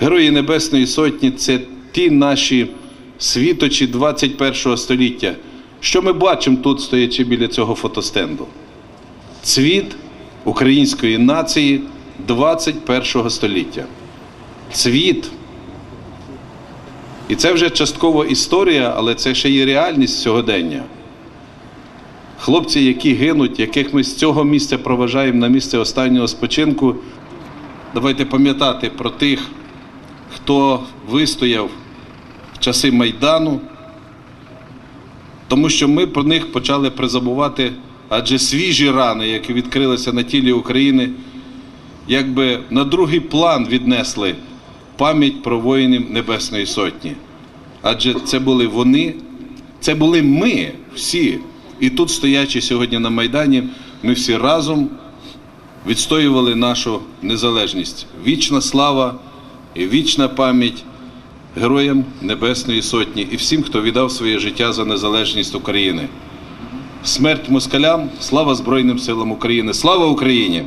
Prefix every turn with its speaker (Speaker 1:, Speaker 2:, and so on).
Speaker 1: Герої Небесної Сотні це ті наші світочі 21 століття. Що ми бачимо тут, стоячи біля цього фотостенду? Цвіт української нації 21 століття. Цвіт. І це вже частково історія, але це ще є реальність сьогодення. Хлопці, які гинуть, яких ми з цього місця проважаємо на місце останнього спочинку, давайте пам'ятати про тих, хто вистояв в часи Майдану, тому що ми про них почали призабувати, адже свіжі рани, які відкрилися на тілі України, якби на другий план віднесли пам'ять про воїнів Небесної Сотні. Адже це були вони, це були ми всі. І тут, стоячи сьогодні на Майдані, ми всі разом відстоювали нашу незалежність. Вічна слава і вічна пам'ять героям Небесної Сотні і всім, хто віддав своє життя за незалежність України. Смерть москалям, слава Збройним силам України! Слава Україні!